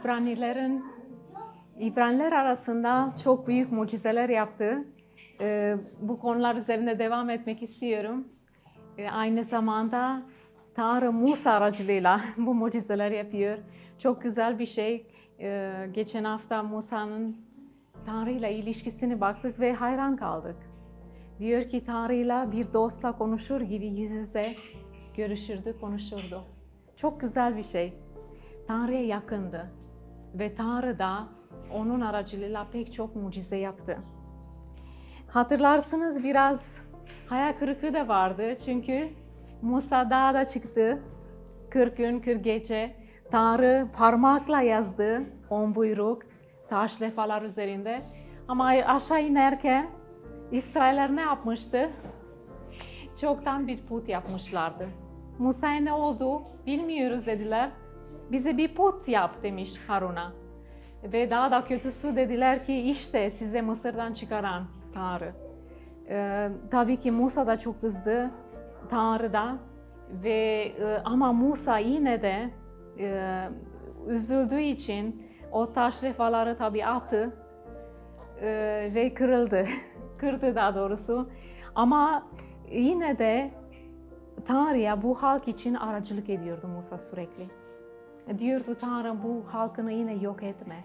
İbranilerin İbraniler arasında çok büyük mucizeler yaptı. Ee, bu konular üzerinde devam etmek istiyorum. Ee, aynı zamanda Tanrı Musa aracılığıyla bu mucizeler yapıyor. Çok güzel bir şey. Ee, geçen hafta Musa'nın Tanrı ile ilişkisini baktık ve hayran kaldık. Diyor ki Tanrı'yla bir dostla konuşur gibi yüz yüze görüşürdü, konuşurdu. Çok güzel bir şey. Tanrı'ya yakındı ve Tanrı da onun aracılığıyla pek çok mucize yaptı. Hatırlarsınız biraz hayal kırıklığı da vardı çünkü Musa dağda çıktı 40 gün 40 gece Tanrı parmakla yazdı on buyruk taş lefalar üzerinde ama aşağı inerken İsrailler ne yapmıştı? Çoktan bir put yapmışlardı. Musa'ya ne oldu bilmiyoruz dediler. Bize bir put yap demiş Harun'a. Ve daha da kötüsü dediler ki işte size Mısır'dan çıkaran Tanrı. Ee, tabii ki Musa da çok kızdı Tanrı da ve e, ama Musa yine de e, üzüldüğü için o taş lefaları tabii attı e, ve kırıldı. Kırdı daha doğrusu. Ama yine de Tanrı'ya bu halk için aracılık ediyordu Musa sürekli. Diyordu Tanrı bu halkını yine yok etme.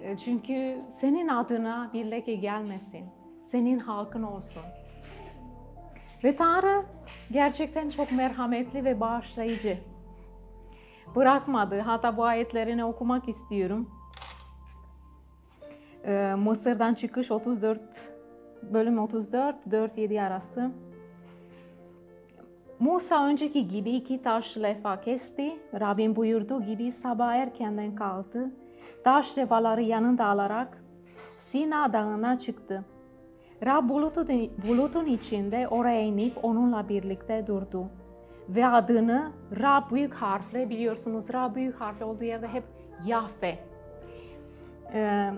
E, Çünkü senin adına bir leke gelmesin. Senin halkın olsun. Ve Tanrı gerçekten çok merhametli ve bağışlayıcı. Bırakmadı. Hatta bu ayetlerini okumak istiyorum. Ee, Mısır'dan çıkış 34 bölüm 34 4-7 arası. Musa önceki gibi iki taş lefa kesti. Rabbim buyurduğu gibi sabah erkenden kalktı. Taş lefaları yanında alarak Sina dağına çıktı. Rab bulutun, bulutun içinde oraya inip onunla birlikte durdu. Ve adını Rab büyük harfle biliyorsunuz Rab büyük harfle olduğu yerde hep Yahve. Ee,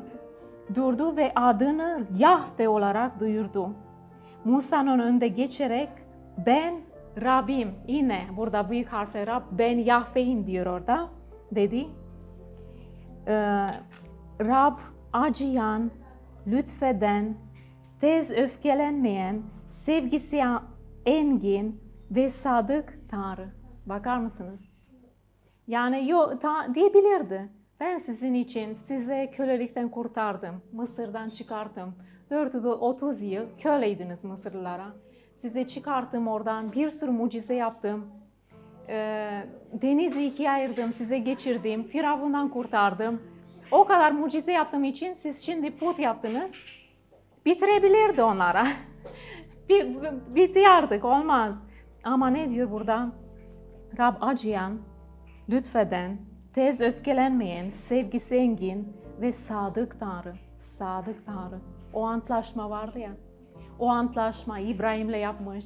durdu ve adını Yahve olarak duyurdu. Musa'nın önünde geçerek ben Rabbim yine burada büyük harfle Rab ben Yahve'yim diyor orada dedi. Ee, Rab acıyan, lütfeden, tez öfkelenmeyen, sevgisi engin ve sadık Tanrı. Bakar mısınız? Yani yo, ta, diyebilirdi. Ben sizin için size kölelikten kurtardım, Mısır'dan çıkarttım. 430 yıl köleydiniz Mısırlılara. Size çıkarttım oradan, bir sürü mucize yaptım. Ee, denizi ikiye ayırdım, size geçirdim, Firavundan kurtardım. O kadar mucize yaptığım için siz şimdi put yaptınız. Bitirebilirdi onlara. Bitti artık, olmaz. Ama ne diyor burada? Rab acıyan, lütfeden, tez öfkelenmeyen, sevgisi engin ve sadık Tanrı. Sadık Tanrı. O antlaşma vardı ya. O antlaşma İbrahim'le yapmış.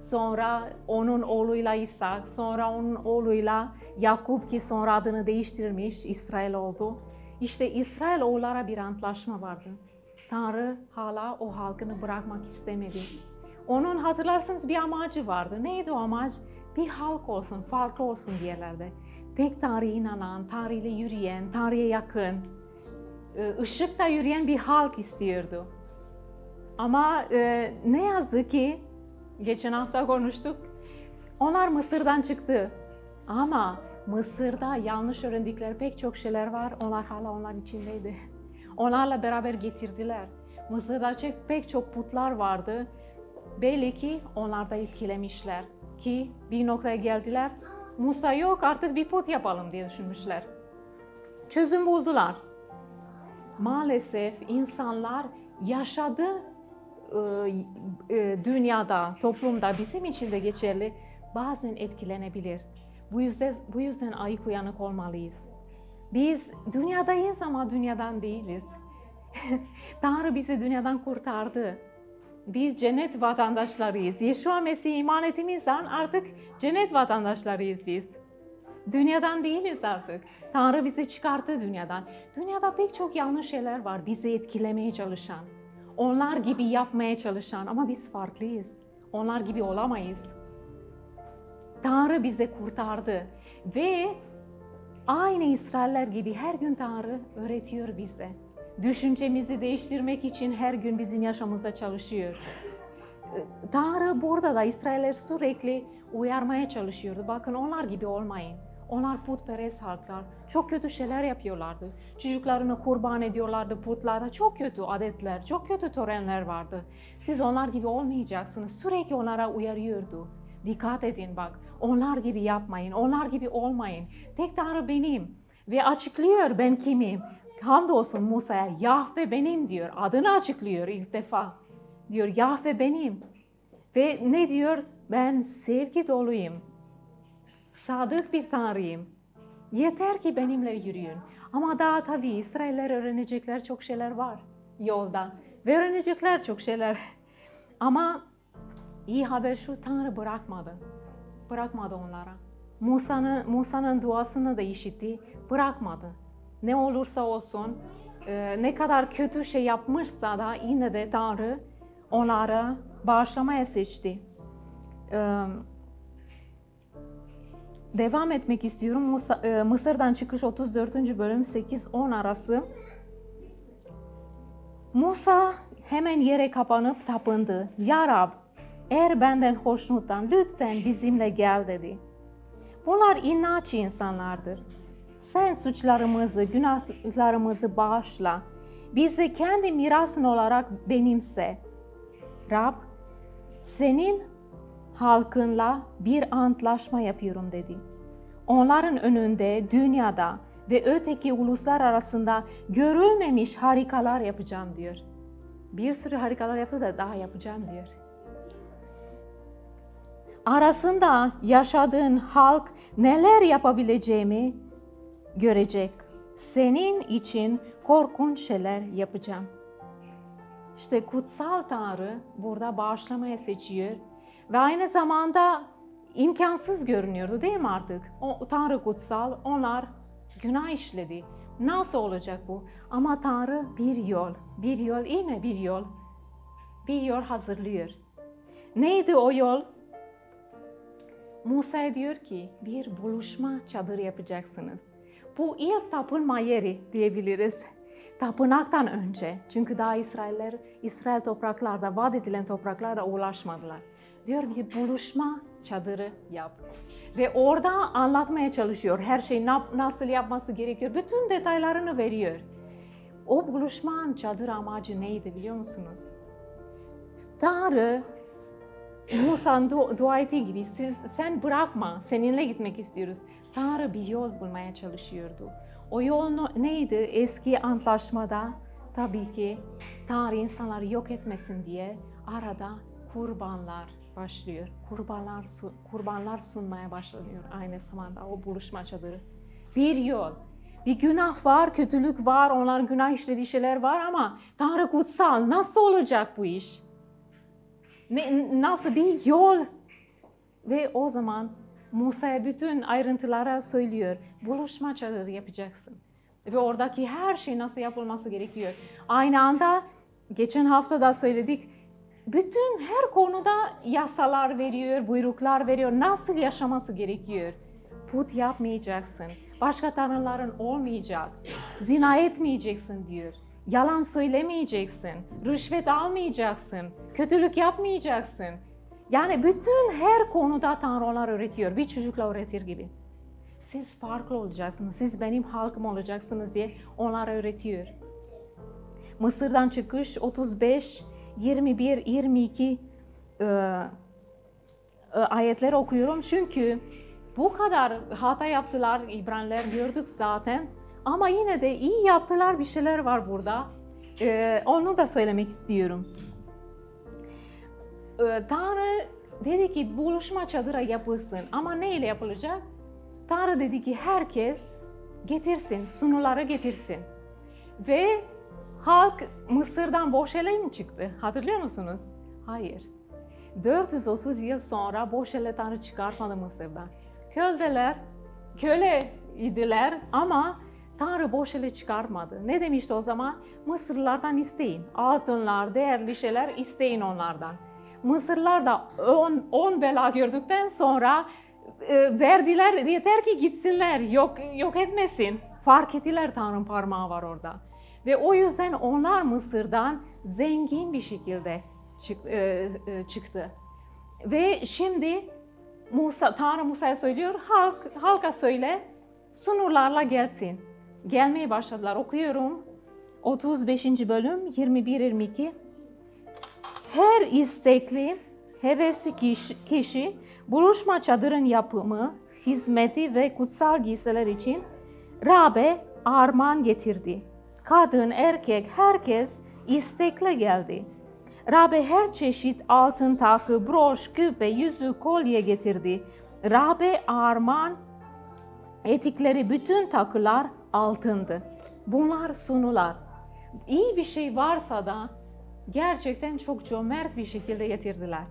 Sonra onun oğluyla İshak, sonra onun oğluyla Yakup ki sonra adını değiştirmiş, İsrail oldu. İşte İsrail oğullara bir antlaşma vardı. Tanrı hala o halkını bırakmak istemedi. Onun hatırlarsınız bir amacı vardı. Neydi o amaç? Bir halk olsun, farklı olsun bir yerlerde. Tek Tanrı'ya inanan, Tanrı ile yürüyen, Tanrı'ya yakın, ışıkta yürüyen bir halk istiyordu. Ama e, ne yazık ki geçen hafta konuştuk. Onlar Mısır'dan çıktı. Ama Mısır'da yanlış öğrendikleri pek çok şeyler var. Onlar hala onlar içindeydi. Onlarla beraber getirdiler. Mısır'da pek çok putlar vardı. Belli ki onlar da etkilemişler. Ki bir noktaya geldiler. Musa yok artık bir put yapalım diye düşünmüşler. Çözüm buldular. Maalesef insanlar yaşadığı dünyada, toplumda bizim için de geçerli bazen etkilenebilir. Bu yüzden bu yüzden ayık uyanık olmalıyız. Biz dünyadayız ama dünyadan değiliz. Tanrı bizi dünyadan kurtardı. Biz cennet vatandaşlarıyız. Yeshua Mesih'e iman ettiğimizden artık cennet vatandaşlarıyız biz. Dünyadan değiliz artık. Tanrı bizi çıkarttı dünyadan. Dünyada pek çok yanlış şeyler var bizi etkilemeye çalışan. Onlar gibi yapmaya çalışan ama biz farklıyız. Onlar gibi olamayız. Tanrı bizi kurtardı ve Aynı İsrailler gibi her gün Tanrı öğretiyor bize. Düşüncemizi değiştirmek için her gün bizim yaşamımızda çalışıyor. Tanrı burada da İsrailler sürekli uyarmaya çalışıyordu. Bakın onlar gibi olmayın. Onlar putperest halklar. Çok kötü şeyler yapıyorlardı. Çocuklarını kurban ediyorlardı putlara. Çok kötü adetler, çok kötü törenler vardı. Siz onlar gibi olmayacaksınız. Sürekli onlara uyarıyordu. Dikkat edin bak. Onlar gibi yapmayın. Onlar gibi olmayın. Tek Tanrı benim. Ve açıklıyor ben kimim. Hamdolsun Musa'ya Yahve benim diyor. Adını açıklıyor ilk defa. Diyor Yahve benim. Ve ne diyor? Ben sevgi doluyum. Sadık bir Tanrıyım. Yeter ki benimle yürüyün. Ama daha tabii İsrailler öğrenecekler çok şeyler var yolda. Ve öğrenecekler çok şeyler. Ama iyi haber şu Tanrı bırakmadı. Bırakmadı onlara. Musa'nın Musa'nın duasını da işitti. Bırakmadı. Ne olursa olsun, ne kadar kötü şey yapmışsa da yine de Tanrı onlara bağışlamaya seçti. Devam etmek istiyorum. Mısır'dan çıkış 34. bölüm 8-10 arası. Musa hemen yere kapanıp tapındı. Ya Rab, eğer benden hoşnuttan lütfen bizimle gel dedi. Bunlar inatçı insanlardır. Sen suçlarımızı, günahlarımızı bağışla. Bizi kendi mirasın olarak benimse. Rab, senin halkınla bir antlaşma yapıyorum dedi. Onların önünde dünyada ve öteki uluslar arasında görülmemiş harikalar yapacağım diyor. Bir sürü harikalar yaptı da daha yapacağım diyor. Arasında yaşadığın halk neler yapabileceğimi görecek. Senin için korkunç şeyler yapacağım. İşte kutsal Tanrı burada bağışlamaya seçiyor ve aynı zamanda imkansız görünüyordu değil mi artık? O Tanrı kutsal, onlar günah işledi. Nasıl olacak bu? Ama Tanrı bir yol, bir yol, yine bir yol, bir yol hazırlıyor. Neydi o yol? Musa diyor ki bir buluşma çadırı yapacaksınız. Bu ilk tapınma yeri diyebiliriz. Tapınaktan önce. Çünkü daha İsrailler, İsrail topraklarda, vaat edilen topraklara ulaşmadılar. Diyor bir buluşma çadırı yap. Ve orada anlatmaya çalışıyor. Her şeyi nasıl yapması gerekiyor. Bütün detaylarını veriyor. O buluşma çadır amacı neydi biliyor musunuz? Tanrı Musa'nın du- dua ettiği gibi siz, sen bırakma, seninle gitmek istiyoruz. Tanrı bir yol bulmaya çalışıyordu. O yol neydi? Eski antlaşmada tabii ki Tanrı insanları yok etmesin diye arada kurbanlar başlıyor. Kurbanlar kurbanlar sunmaya başlanıyor aynı zamanda o buluşma çadırı. Bir yol. Bir günah var, kötülük var, onların günah işlediği şeyler var ama Tanrı kutsal. Nasıl olacak bu iş? Ne, nasıl bir yol? Ve o zaman Musa'ya bütün ayrıntılara söylüyor. Buluşma çadırı yapacaksın. Ve oradaki her şey nasıl yapılması gerekiyor. Aynı anda geçen hafta da söyledik. Bütün her konuda yasalar veriyor, buyruklar veriyor. Nasıl yaşaması gerekiyor. Put yapmayacaksın. Başka tanrıların olmayacak. Zina etmeyeceksin diyor. Yalan söylemeyeceksin. Rüşvet almayacaksın. Kötülük yapmayacaksın. Yani bütün her konuda Tanrılar öğretiyor. Bir çocukla öğretir gibi. Siz farklı olacaksınız. Siz benim halkım olacaksınız diye onlara öğretiyor. Mısır'dan çıkış 35, 21, 22 e, e, ayetler okuyorum. Çünkü bu kadar hata yaptılar İbraniler gördük zaten. Ama yine de iyi yaptılar bir şeyler var burada. E, onu da söylemek istiyorum. E, Tanrı dedi ki buluşma çadıra yapılsın ama ne ile yapılacak? Tanrı dedi ki herkes getirsin, sunuları getirsin. Ve halk Mısır'dan boş ele mi çıktı? Hatırlıyor musunuz? Hayır. 430 yıl sonra boş ele Tanrı çıkartmadı Mısır'dan. Köleler, köle idiler ama Tanrı boş ele çıkarmadı. Ne demişti o zaman? Mısırlılardan isteyin. Altınlar, değerli şeyler isteyin onlardan. Mısırlılar da 10 bela gördükten sonra e, verdiler yeter ki gitsinler yok yok etmesin. Fark ettiler Tanrı'nın parmağı var orada. Ve o yüzden onlar Mısır'dan zengin bir şekilde e, e, çıktı. Ve şimdi Musa, Tanrı Musa'ya söylüyor, halk, halka söyle, sunurlarla gelsin. Gelmeye başladılar. Okuyorum. 35. bölüm 21-22. Her istekli, hevesli kişi, kişi buluşma çadırın yapımı, hizmeti ve kutsal giysiler için Rabe armağan getirdi. Kadın, erkek, herkes istekle geldi. Rabe her çeşit altın takı, broş, küpe, yüzük, kolye getirdi. Rabe armağan etikleri bütün takılar altındı. Bunlar sunular. İyi bir şey varsa da gerçekten çok cömert bir şekilde getirdiler.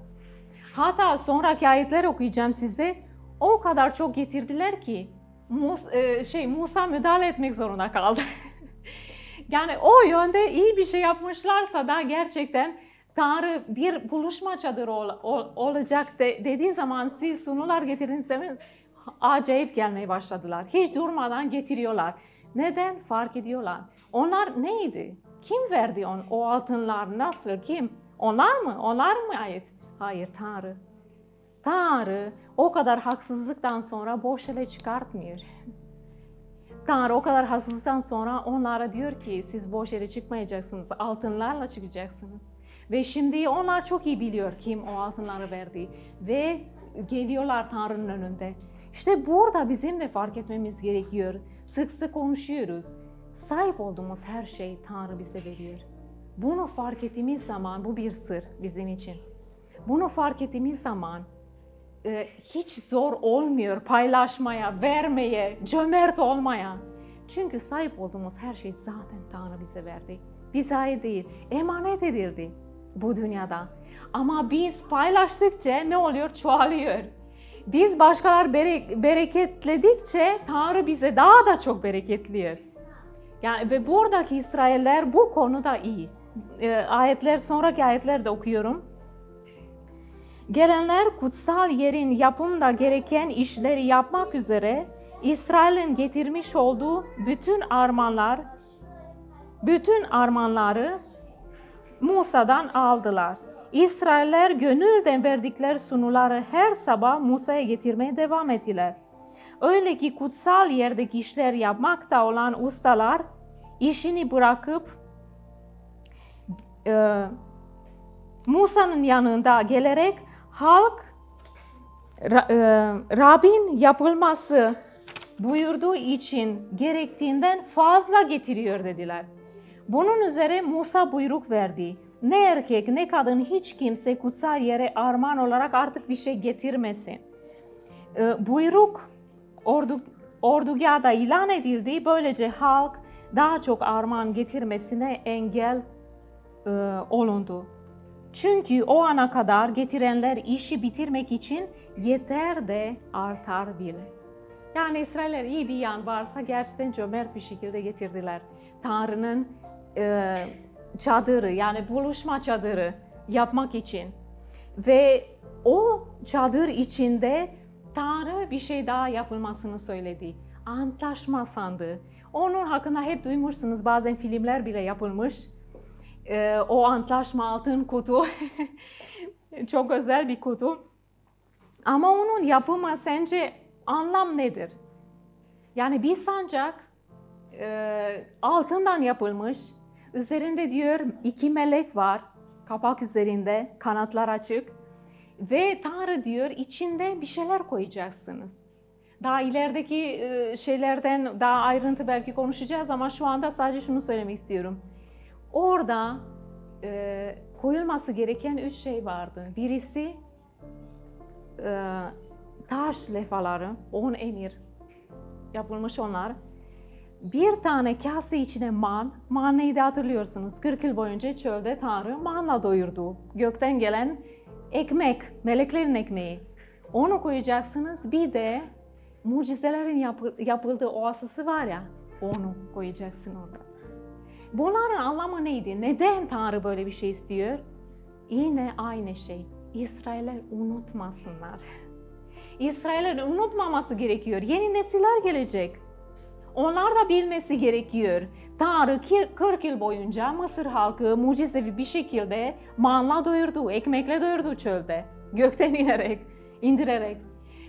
Hatta sonraki ayetler okuyacağım size. O kadar çok getirdiler ki Mus, e, şey Musa müdahale etmek zorunda kaldı. yani o yönde iyi bir şey yapmışlarsa da gerçekten Tanrı bir buluşma çadırı ol, ol, olacak de, dediği zaman siz sunular getirdiniz acayip gelmeye başladılar. Hiç durmadan getiriyorlar. Neden? Fark ediyorlar. Onlar neydi? Kim verdi on, o altınlar? Nasıl? Kim? Onlar mı? Onlar mı ait? Hayır, Tanrı. Tanrı o kadar haksızlıktan sonra boş ele çıkartmıyor. Tanrı o kadar haksızlıktan sonra onlara diyor ki siz boş yere çıkmayacaksınız, altınlarla çıkacaksınız. Ve şimdi onlar çok iyi biliyor kim o altınları verdi. Ve geliyorlar Tanrı'nın önünde. İşte burada bizim de fark etmemiz gerekiyor. Sık sık konuşuyoruz. Sahip olduğumuz her şey Tanrı bize veriyor. Bunu fark ettiğimiz zaman bu bir sır bizim için. Bunu fark ettiğimiz zaman e, hiç zor olmuyor paylaşmaya, vermeye, cömert olmaya. Çünkü sahip olduğumuz her şey zaten Tanrı bize verdi. Bize ait değil, emanet edildi bu dünyada. Ama biz paylaştıkça ne oluyor? Çoğalıyor. Biz başkalar bereketledikçe Tanrı bize daha da çok bereketliyor. Yani ve buradaki İsrailler bu konuda iyi. E, ayetler sonraki ayetlerde okuyorum. Gelenler kutsal yerin yapımda gereken işleri yapmak üzere İsrail'in getirmiş olduğu bütün armağanlar, bütün armağanları Musa'dan aldılar. İsrailler gönülden verdikleri sunuları her sabah Musa'ya getirmeye devam ettiler. Öyle ki kutsal yerdeki işler yapmakta olan ustalar işini bırakıp e, Musa'nın yanında gelerek halk e, Rabbin yapılması buyurduğu için gerektiğinden fazla getiriyor dediler. Bunun üzere Musa buyruk verdi. Ne erkek ne kadın hiç kimse kutsal yere armağan olarak artık bir şey getirmesin. E, buyruk ordu, ordugahda ilan edildi. Böylece halk daha çok armağan getirmesine engel e, olundu. Çünkü o ana kadar getirenler işi bitirmek için yeter de artar bile. Yani İsrailler iyi bir yan varsa gerçekten cömert bir şekilde getirdiler. Tanrı'nın e, çadırı yani buluşma çadırı yapmak için. Ve o çadır içinde Tanrı bir şey daha yapılmasını söyledi. Antlaşma sandığı. Onun hakkında hep duymuşsunuz bazen filmler bile yapılmış e, o antlaşma altın kutu çok özel bir kutu. Ama onun yapımı sence anlam nedir? Yani bir sancak e, altından yapılmış. Üzerinde diyor iki melek var. Kapak üzerinde kanatlar açık. Ve Tanrı diyor içinde bir şeyler koyacaksınız. Daha ilerideki e, şeylerden daha ayrıntı belki konuşacağız ama şu anda sadece şunu söylemek istiyorum. Orada e, koyulması gereken üç şey vardı. Birisi e, taş lefaları, on emir yapılmış onlar. Bir tane kase içine man, man neydi hatırlıyorsunuz? 40 yıl boyunca çölde Tanrı manla doyurdu. Gökten gelen ekmek, meleklerin ekmeği. Onu koyacaksınız. Bir de mucizelerin yapıldığı oasısı var ya, onu koyacaksın orada. Bunların anlamı neydi? Neden Tanrı böyle bir şey istiyor? Yine aynı şey. İsrailler unutmasınlar. İsrail'in unutmaması gerekiyor. Yeni nesiller gelecek. Onlar da bilmesi gerekiyor. Tanrı 40 yıl boyunca Mısır halkı mucizevi bir şekilde manla doyurdu, ekmekle doyurdu çölde. Gökten inerek, indirerek.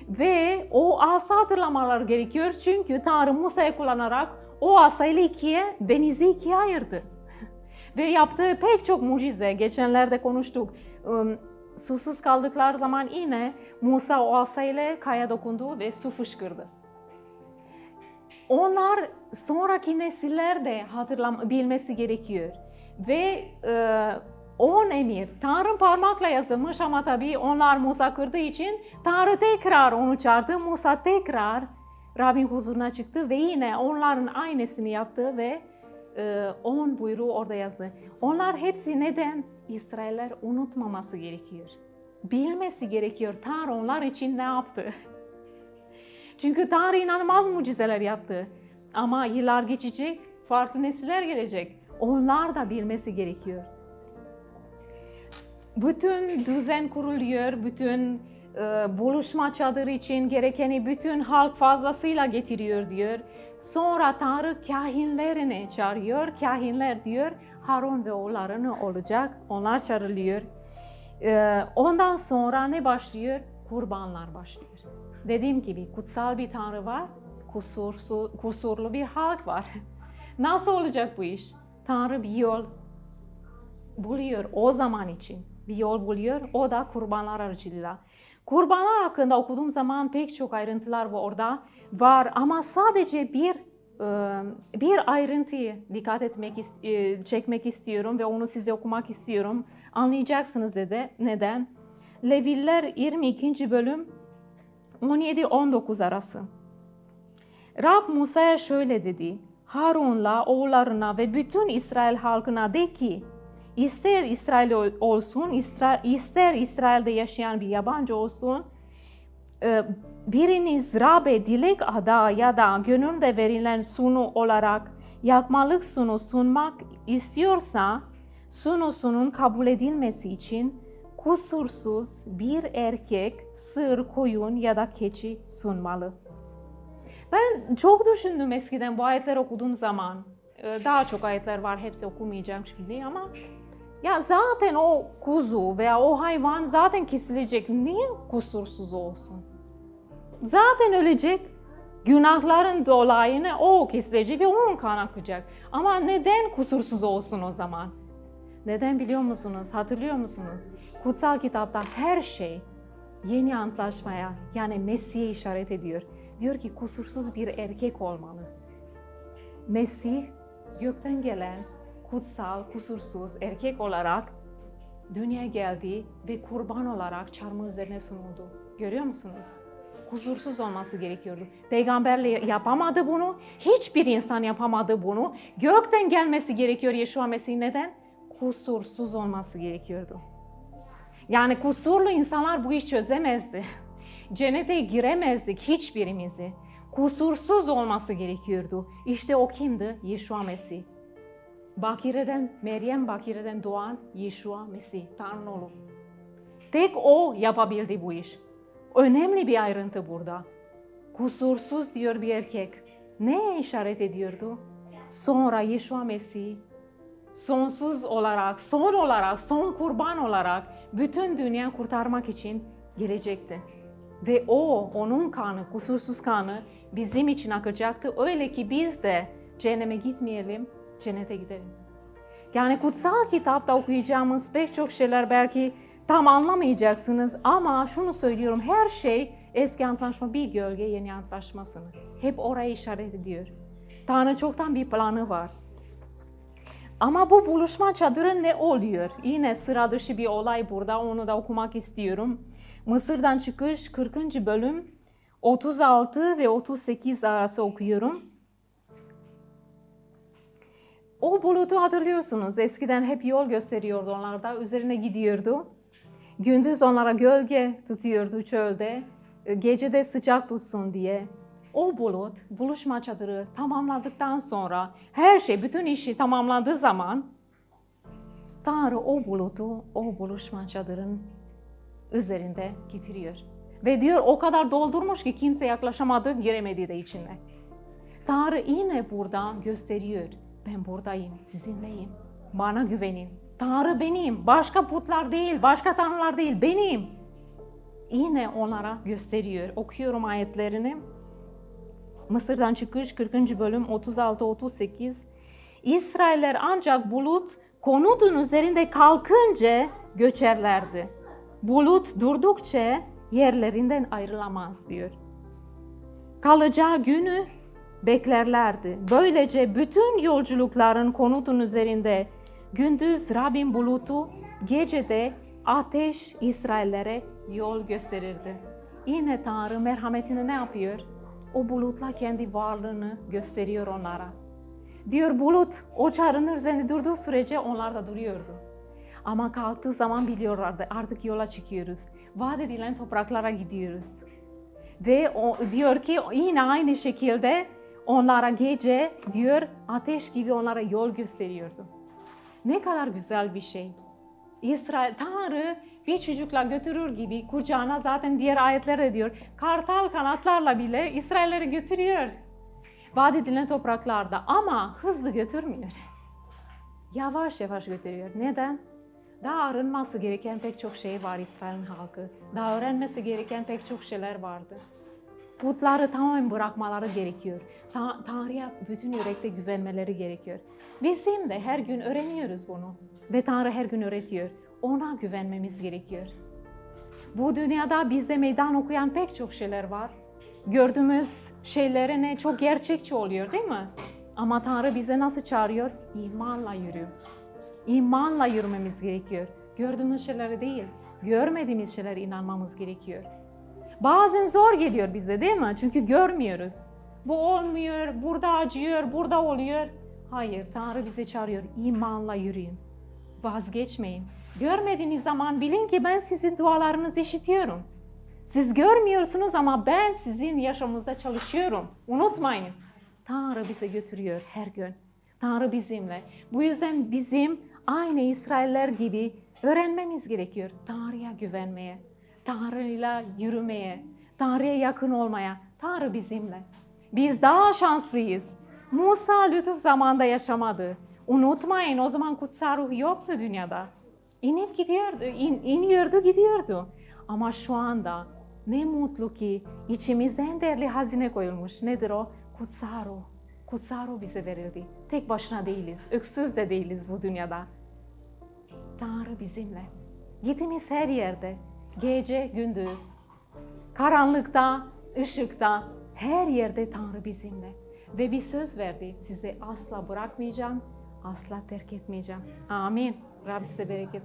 Ve o asa hatırlamalar gerekiyor çünkü Tanrı Musa'yı kullanarak o asayla ikiye, denizi ikiye ayırdı. Ve yaptığı pek çok mucize, geçenlerde konuştuk. Susuz kaldıkları zaman yine Musa o asayla kaya dokundu ve su fışkırdı. Onlar sonraki nesiller de hatırlam bilmesi gerekiyor. Ve e, emir Tanrı parmakla yazılmış ama tabii onlar Musa kırdığı için Tanrı tekrar onu çağırdı. Musa tekrar Rabbin huzuruna çıktı ve yine onların aynısını yaptı ve e, on buyruğu orada yazdı. Onlar hepsi neden? İsrailler unutmaması gerekiyor. Bilmesi gerekiyor Tanrı onlar için ne yaptı. Çünkü Tanrı inanılmaz mucizeler yaptı. Ama yıllar geçecek, farklı nesiller gelecek. Onlar da bilmesi gerekiyor. Bütün düzen kuruluyor, bütün buluşma çadırı için gerekeni bütün halk fazlasıyla getiriyor diyor. Sonra Tanrı kahinlerini çağırıyor. Kahinler diyor Harun ve oğullarını olacak. Onlar çağrılıyor. E, ondan sonra ne başlıyor? Kurbanlar başlıyor. Dediğim gibi kutsal bir Tanrı var, kusursu, kusurlu bir halk var. Nasıl olacak bu iş? Tanrı bir yol buluyor o zaman için. Bir yol buluyor, o da kurbanlar aracılığıyla. Kurbanlar hakkında okuduğum zaman pek çok ayrıntılar var orada var ama sadece bir bir ayrıntıyı dikkat etmek çekmek istiyorum ve onu size okumak istiyorum. Anlayacaksınız dedi. Neden? Leviller 22. bölüm 17-19 arası. Rab Musa'ya şöyle dedi. Harun'la oğullarına ve bütün İsrail halkına de ki, ister İsrail olsun, ister İsrail'de yaşayan bir yabancı olsun, e, biriniz Rab'e dilek ada ya da gönülde verilen sunu olarak yakmalık sunu sunmak istiyorsa, sunusunun kabul edilmesi için kusursuz bir erkek sığır, koyun ya da keçi sunmalı. Ben çok düşündüm eskiden bu ayetler okuduğum zaman. Ee, daha çok ayetler var, hepsi okumayacağım şimdi ama ya zaten o kuzu veya o hayvan zaten kesilecek. Niye kusursuz olsun? Zaten ölecek. Günahların dolayını o kesilecek ve onun kan akacak. Ama neden kusursuz olsun o zaman? Neden biliyor musunuz? Hatırlıyor musunuz? Kutsal kitapta her şey yeni antlaşmaya yani Mesih'e işaret ediyor. Diyor ki kusursuz bir erkek olmalı. Mesih gökten gelen kutsal, kusursuz erkek olarak dünyaya geldi ve kurban olarak çarmıh üzerine sunuldu. Görüyor musunuz? Kusursuz olması gerekiyordu. Peygamberle yapamadı bunu. Hiçbir insan yapamadı bunu. Gökten gelmesi gerekiyor Yeşua Mesih neden? Kusursuz olması gerekiyordu. Yani kusurlu insanlar bu iş çözemezdi. Cennete giremezdik hiçbirimizi. Kusursuz olması gerekiyordu. İşte o kimdi? Yeshua Mesih. Bakire'den, Meryem Bakire'den doğan Yeshua Mesih, Tanrı oğlu. Tek o yapabildi bu iş. Önemli bir ayrıntı burada. Kusursuz diyor bir erkek. Ne işaret ediyordu? Sonra Yeshua Mesih sonsuz olarak, son olarak, son kurban olarak bütün dünya kurtarmak için gelecekti. Ve o, onun kanı, kusursuz kanı bizim için akacaktı. Öyle ki biz de cehenneme gitmeyelim, cennete gidelim. Yani kutsal kitapta okuyacağımız pek çok şeyler belki tam anlamayacaksınız ama şunu söylüyorum her şey eski antlaşma bir gölge yeni antlaşmasını. Hep oraya işaret ediyor. Tanrı çoktan bir planı var. Ama bu buluşma çadırı ne oluyor? Yine sıra dışı bir olay burada. Onu da okumak istiyorum. Mısır'dan çıkış 40. bölüm 36 ve 38 arası okuyorum. O bulutu hatırlıyorsunuz. Eskiden hep yol gösteriyordu onlarda. Üzerine gidiyordu. Gündüz onlara gölge tutuyordu çölde. Gece de sıcak tutsun diye. O bulut, buluşma çadırı tamamladıktan sonra her şey, bütün işi tamamladığı zaman Tanrı o bulutu o buluşma çadırın üzerinde getiriyor. Ve diyor o kadar doldurmuş ki kimse yaklaşamadı, giremedi de içine. Tanrı yine burada gösteriyor. Ben buradayım, sizinleyim. Bana güvenin. Tanrı benim. Başka putlar değil, başka tanrılar değil, benim. Yine onlara gösteriyor. Okuyorum ayetlerini. Mısır'dan çıkış 40. bölüm 36-38. İsrailler ancak bulut konutun üzerinde kalkınca göçerlerdi. Bulut durdukça yerlerinden ayrılamaz diyor. Kalacağı günü beklerlerdi. Böylece bütün yolculukların konutun üzerinde gündüz Rabbin bulutu, gecede ateş İsraillere yol gösterirdi. Yine Tanrı merhametini ne yapıyor? O bulutla kendi varlığını gösteriyor onlara. Diyor bulut o çarının üzerinde durduğu sürece onlar da duruyordu. Ama kalktığı zaman biliyorlardı artık yola çıkıyoruz. Vaat edilen topraklara gidiyoruz. Ve o, diyor ki yine aynı şekilde onlara gece diyor ateş gibi onlara yol gösteriyordu. Ne kadar güzel bir şey. İsrail, Tanrı bir çocukla götürür gibi kucağına zaten diğer ayetlerde diyor. Kartal kanatlarla bile İsrailleri götürüyor. Vaat edilen topraklarda ama hızlı götürmüyor. Yavaş yavaş götürüyor. Neden? Daha arınması gereken pek çok şey var İsrail'in halkı. Daha öğrenmesi gereken pek çok şeyler vardı. Putları tamamen bırakmaları gerekiyor. Ta- Tanrı'ya bütün yürekte güvenmeleri gerekiyor. Bizim de her gün öğreniyoruz bunu. Ve Tanrı her gün öğretiyor. Ona güvenmemiz gerekiyor. Bu dünyada bize meydan okuyan pek çok şeyler var. Gördüğümüz şeylere ne çok gerçekçi oluyor değil mi? Ama Tanrı bize nasıl çağırıyor? İmanla yürü. İmanla yürümemiz gerekiyor. Gördüğümüz şeylere değil, görmediğimiz şeylere inanmamız gerekiyor. Bazen zor geliyor bize değil mi? Çünkü görmüyoruz. Bu olmuyor, burada acıyor, burada oluyor. Hayır, Tanrı bize çağırıyor. İmanla yürüyün. Vazgeçmeyin. Görmediğiniz zaman bilin ki ben sizin dualarınızı işitiyorum. Siz görmüyorsunuz ama ben sizin yaşamınızda çalışıyorum. Unutmayın. Tanrı bize götürüyor her gün. Tanrı bizimle. Bu yüzden bizim aynı İsrailler gibi öğrenmemiz gerekiyor. Tanrı'ya güvenmeye, Tanrı'yla yürümeye, Tanrı'ya yakın olmaya. Tanrı bizimle. Biz daha şanslıyız. Musa lütuf zamanda yaşamadı. Unutmayın o zaman kutsal ruh yoktu dünyada. İnip gidiyordu, in, iniyordu gidiyordu. Ama şu anda ne mutlu ki içimizde en değerli hazine koyulmuş. Nedir o? Kutsal ruh. Kutsal ruh bize verildi. Tek başına değiliz, öksüz de değiliz bu dünyada. Tanrı bizimle. Gittiğimiz her yerde, gece gündüz, karanlıkta, ışıkta, her yerde Tanrı bizimle. Ve bir söz verdi, sizi asla bırakmayacağım, asla terk etmeyeceğim. Amin. Rabbi size bereket.